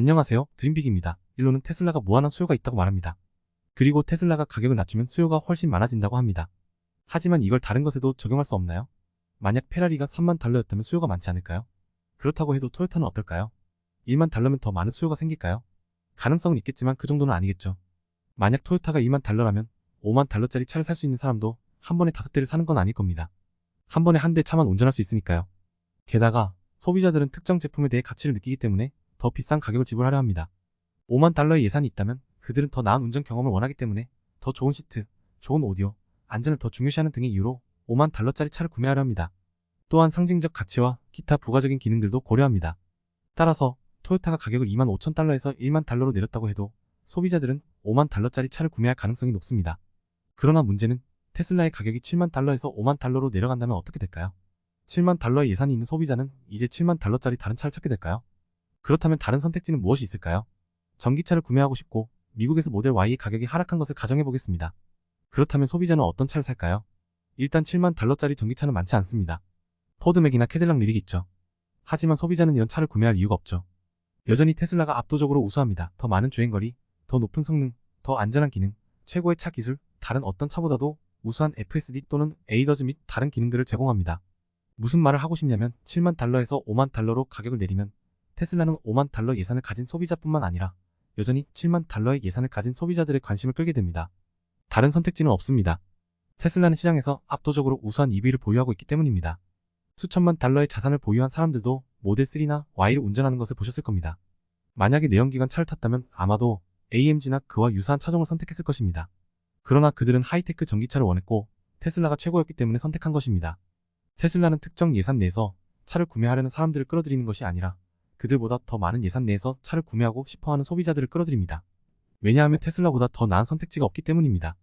안녕하세요. 드림빅입니다. 일로는 테슬라가 무한한 수요가 있다고 말합니다. 그리고 테슬라가 가격을 낮추면 수요가 훨씬 많아진다고 합니다. 하지만 이걸 다른 것에도 적용할 수 없나요? 만약 페라리가 3만 달러였다면 수요가 많지 않을까요? 그렇다고 해도 토요타는 어떨까요? 1만 달러면 더 많은 수요가 생길까요? 가능성은 있겠지만 그 정도는 아니겠죠. 만약 토요타가 2만 달러라면 5만 달러짜리 차를 살 수 있는 사람도 한 번에 다섯 대를 사는 건 아닐 겁니다. 한 번에 한 대 차만 운전할 수 있으니까요. 게다가 소비자들은 특정 제품에 대해 가치를 느끼기 때문에 더 비싼 가격을 지불하려 합니다. 5만 달러의 예산이 있다면 그들은 더 나은 운전 경험을 원하기 때문에 더 좋은 시트, 좋은 오디오, 안전을 더 중요시하는 등의 이유로 5만 달러짜리 차를 구매하려 합니다. 또한 상징적 가치와 기타 부가적인 기능들도 고려합니다. 따라서 토요타가 가격을 2만 5천 달러에서 1만 달러로 내렸다고 해도 소비자들은 5만 달러짜리 차를 구매할 가능성이 높습니다. 그러나 문제는 테슬라의 가격이 7만 달러에서 5만 달러로 내려간다면 어떻게 될까요? 7만 달러의 예산이 있는 소비자는 이제 7만 달러짜리 다른 차를 찾게 될까요? 그렇다면 다른 선택지는 무엇이 있을까요? 전기차를 구매하고 싶고 미국에서 모델 Y의 가격이 하락한 것을 가정해 보겠습니다. 그렇다면 소비자는 어떤 차를 살까요? 일단 7만 달러짜리 전기차는 많지 않습니다. 포드맥이나 캐딜락 있죠. 하지만 소비자는 이런 차를 구매할 이유가 없죠. 여전히 테슬라가 압도적으로 우수합니다. 더 많은 주행거리, 더 높은 성능, 더 안전한 기능, 최고의 차 기술, 다른 어떤 차보다도 우수한 FSD 또는 에이더즈 및 다른 기능들을 제공합니다. 무슨 말을 하고 싶냐면 7만 달러에서 5만 달러로 가격을 내리면 테슬라는 5만 달러 예산을 가진 소비자뿐만 아니라 여전히 7만 달러의 예산을 가진 소비자들의 관심을 끌게 됩니다. 다른 선택지는 없습니다. 테슬라는 시장에서 압도적으로 우수한 EV를 보유하고 있기 때문입니다. 수천만 달러의 자산을 보유한 사람들도 모델 3나 Y를 운전하는 것을 보셨을 겁니다. 만약에 내연기관 차를 탔다면 아마도 AMG나 그와 유사한 차종을 선택했을 것입니다. 그러나 그들은 하이테크 전기차를 원했고 테슬라가 최고였기 때문에 선택한 것입니다. 테슬라는 특정 예산 내에서 차를 구매하려는 사람들을 끌어들이는 것이 아니라 그들보다 더 많은 예산 내에서 차를 구매하고 싶어하는 소비자들을 끌어들입니다. 왜냐하면 테슬라보다 더 나은 선택지가 없기 때문입니다.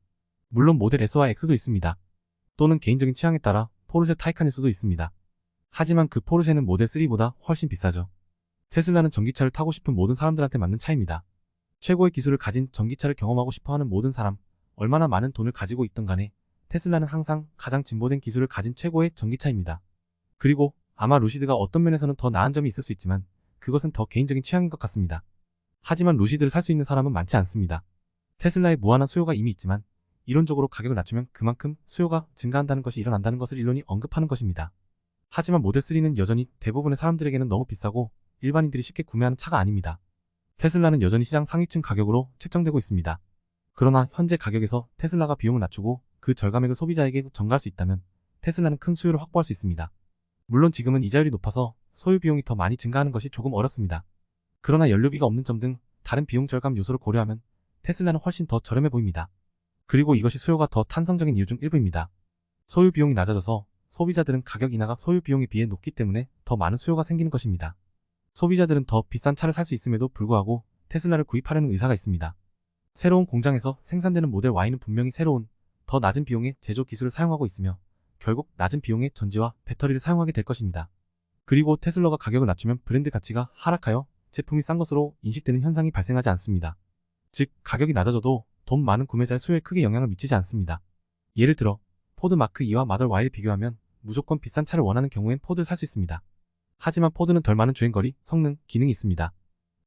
물론 모델 S와 X도 있습니다. 또는 개인적인 취향에 따라 포르쉐 타이칸일 수도 있습니다. 하지만 그 포르쉐는 모델 3보다 훨씬 비싸죠. 테슬라는 전기차를 타고 싶은 모든 사람들한테 맞는 차입니다. 최고의 기술을 가진 전기차를 경험하고 싶어하는 모든 사람, 얼마나 많은 돈을 가지고 있던 간에 테슬라는 항상 가장 진보된 기술을 가진 최고의 전기차입니다. 그리고 아마 루시드가 어떤 면에서는 더 나은 점이 있을 수 있지만 그것은 더 개인적인 취향인 것 같습니다. 하지만 루시드를 살 수 있는 사람은 많지 않습니다. 테슬라의 무한한 수요가 이미 있지만 이론적으로 가격을 낮추면 그만큼 수요가 증가한다는 것이 일어난다는 것을 일론이 언급하는 것입니다. 하지만 모델3는 여전히 대부분의 사람들에게는 너무 비싸고 일반인들이 쉽게 구매하는 차가 아닙니다. 테슬라는 여전히 시장 상위층 가격으로 책정되고 있습니다. 그러나 현재 가격에서 테슬라가 비용을 낮추고 그 절감액을 소비자에게 전가할 수 있다면 테슬라는 큰 수요를 확보할 수 있습니다. 물론 지금은 이자율이 높아서 소유 비용이 더 많이 증가하는 것이 조금 어렵습니다. 그러나 연료비가 없는 점 등 다른 비용 절감 요소를 고려하면 테슬라는 훨씬 더 저렴해 보입니다. 그리고 이것이 수요가 더 탄성적인 이유 중 일부입니다. 소유 비용이 낮아져서 소비자들은 가격 인하가 소유 비용에 비해 높기 때문에 더 많은 수요가 생기는 것입니다. 소비자들은 더 비싼 차를 살 수 있음에도 불구하고 테슬라를 구입하려는 의사가 있습니다. 새로운 공장에서 생산되는 모델 Y는 분명히 새로운, 더 낮은 비용의 제조 기술을 사용하고 있으며 결국 낮은 비용의 전지와 배터리를 사용하게 될 것입니다. 그리고 테슬라가 가격을 낮추면 브랜드 가치가 하락하여 제품이 싼 것으로 인식되는 현상이 발생하지 않습니다. 즉, 가격이 낮아져도 돈 많은 구매자의 수요에 크게 영향을 미치지 않습니다. 예를 들어, 포드 마크 2와 마덜 Y를 비교하면 무조건 비싼 차를 원하는 경우엔 포드를 살 수 있습니다. 하지만 포드는 덜 많은 주행거리, 성능, 기능이 있습니다.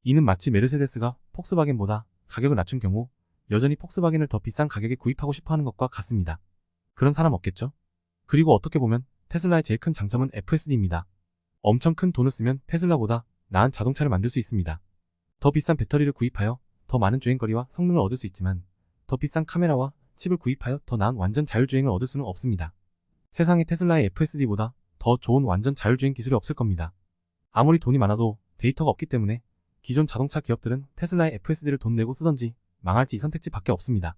이는 마치 메르세데스가 폭스바겐보다 가격을 낮춘 경우 여전히 폭스바겐을 더 비싼 가격에 구입하고 싶어하는 것과 같습니다. 그런 사람 없겠죠? 그리고 어떻게 보면 테슬라의 제일 큰 장점은 FSD입니다. 엄청 큰 돈을 쓰면 테슬라보다 나은 자동차를 만들 수 있습니다. 더 비싼 배터리를 구입하여 더 많은 주행거리와 성능을 얻을 수 있지만 더 비싼 카메라와 칩을 구입하여 더 나은 완전 자율주행을 얻을 수는 없습니다. 세상에 테슬라의 FSD보다 더 좋은 완전 자율주행 기술이 없을 겁니다. 아무리 돈이 많아도 데이터가 없기 때문에 기존 자동차 기업들은 테슬라의 FSD를 돈 내고 쓰던지 망할지 이 선택지 밖에 없습니다.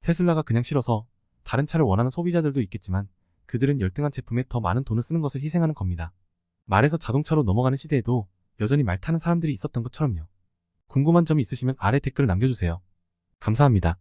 테슬라가 그냥 싫어서 다른 차를 원하는 소비자들도 있겠지만 그들은 열등한 제품에 더 많은 돈을 쓰는 것을 희생하는 겁니다. 말에서 자동차로 넘어가는 시대에도 여전히 말 타는 사람들이 있었던 것처럼요. 궁금한 점이 있으시면 아래 댓글을 남겨주세요. 감사합니다.